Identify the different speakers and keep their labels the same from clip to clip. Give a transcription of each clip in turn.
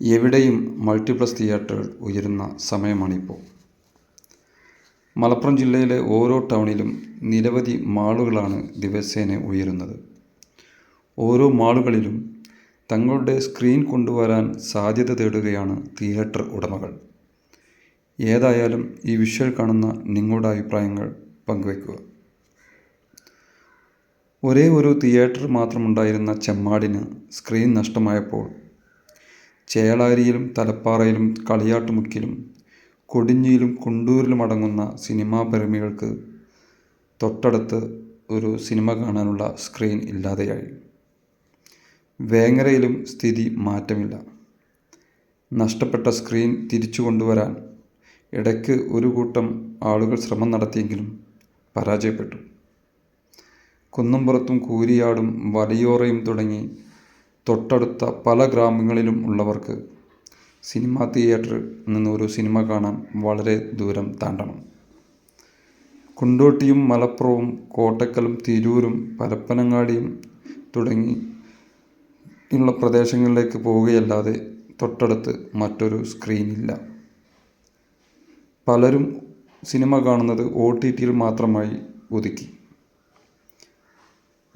Speaker 1: എവിടെയും മൾട്ടിപ്ലക്സ് തിയേറ്ററുകൾ ഉയരുന്ന സമയമാണിപ്പോൾ മലപ്പുറം ജില്ലയിലെ ഓരോ ടൗണിലും നിരവധി മാളുകളാണ് ദിവസേന ഉയരുന്നത്. ഓരോ മാളുകളിലും തങ്ങളുടെ സ്ക്രീൻ കൊണ്ടുവരാൻ സാധ്യത തേടുകയാണ് തിയേറ്റർ ഉടമകൾ. ഏതായാലും ഈ വിഷ്വൽ കാണുന്ന നിങ്ങളുടെ അഭിപ്രായങ്ങൾ പങ്കുവയ്ക്കുക. ഒരേ ഒരു തിയേറ്റർ മാത്രമുണ്ടായിരുന്ന ചെമ്മാടിന് സ്ക്രീൻ നഷ്ടമായപ്പോൾ ചേളാരിയിലും തലപ്പാറയിലും കളിയാട്ടുമുക്കിലും കൊടിഞ്ഞിയിലും കുണ്ടൂരിലും അടങ്ങുന്ന സിനിമാ പ്രേമികൾക്ക് തൊട്ടടുത്ത് ഒരു സിനിമ കാണാനുള്ള സ്ക്രീൻ ഇല്ലാതെയായി. വേങ്ങരയിലും സ്ഥിതി മാറ്റമില്ല. നഷ്ടപ്പെട്ട സ്ക്രീൻ തിരിച്ചു കൊണ്ടുവരാൻ ഇടയ്ക്ക് ഒരു കൂട്ടം ആളുകൾ ശ്രമം നടത്തിയെങ്കിലും പരാജയപ്പെട്ടു. കുന്നംപുറത്തും കൂരിയാടും വലിയോറയും തുടങ്ങി തൊട്ടടുത്ത പല ഗ്രാമങ്ങളിലും ഉള്ളവർക്ക് സിനിമാ തിയേറ്ററിൽ നിന്ന് ഒരു സിനിമ കാണാൻ വളരെ ദൂരം താണ്ടണം. കൊണ്ടോട്ടിയും മലപ്പുറവും കോട്ടക്കലും തിരൂരും പരപ്പനങ്ങാടിയും തുടങ്ങി ഉള്ള പ്രദേശങ്ങളിലേക്ക് പോവുകയല്ലാതെ തൊട്ടടുത്ത് മറ്റൊരു സ്ക്രീനില്ല. പലരും സിനിമ കാണുന്നത് ഒ ടി ടിയിൽ മാത്രമായി ഒതുക്കി.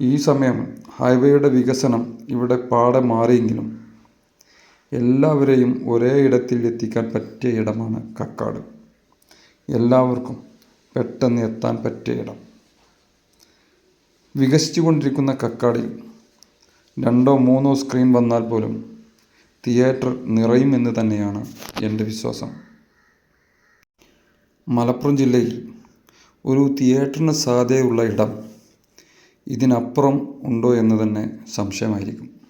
Speaker 1: ഈ സമയം ഹൈവേയുടെ വികസനം ഇവിടെ പാടെ മാറിയെങ്കിലും എല്ലാവരെയും ഒരേ ഇടത്തിൽ എത്തിക്കാൻ പറ്റിയ ഇടമാണ് കക്കാട്. എല്ലാവർക്കും പെട്ടെന്ന് എത്താൻ പറ്റിയ ഇടം. വികസിച്ചുകൊണ്ടിരിക്കുന്ന കക്കാടിൽ രണ്ടോ മൂന്നോ സ്ക്രീൻ വന്നാൽ പോലും തിയേറ്റർ നിറയുമെന്ന് തന്നെയാണ് എന്റെ വിശ്വാസം. മലപ്പുറം ജില്ലയിൽ ഒരു തിയേറ്ററിന് സാധ്യതയുള്ള ഇടം ഇതിനപ്പുറം ഉണ്ടോ എന്ന് തന്നെ സംശയമായിരിക്കും.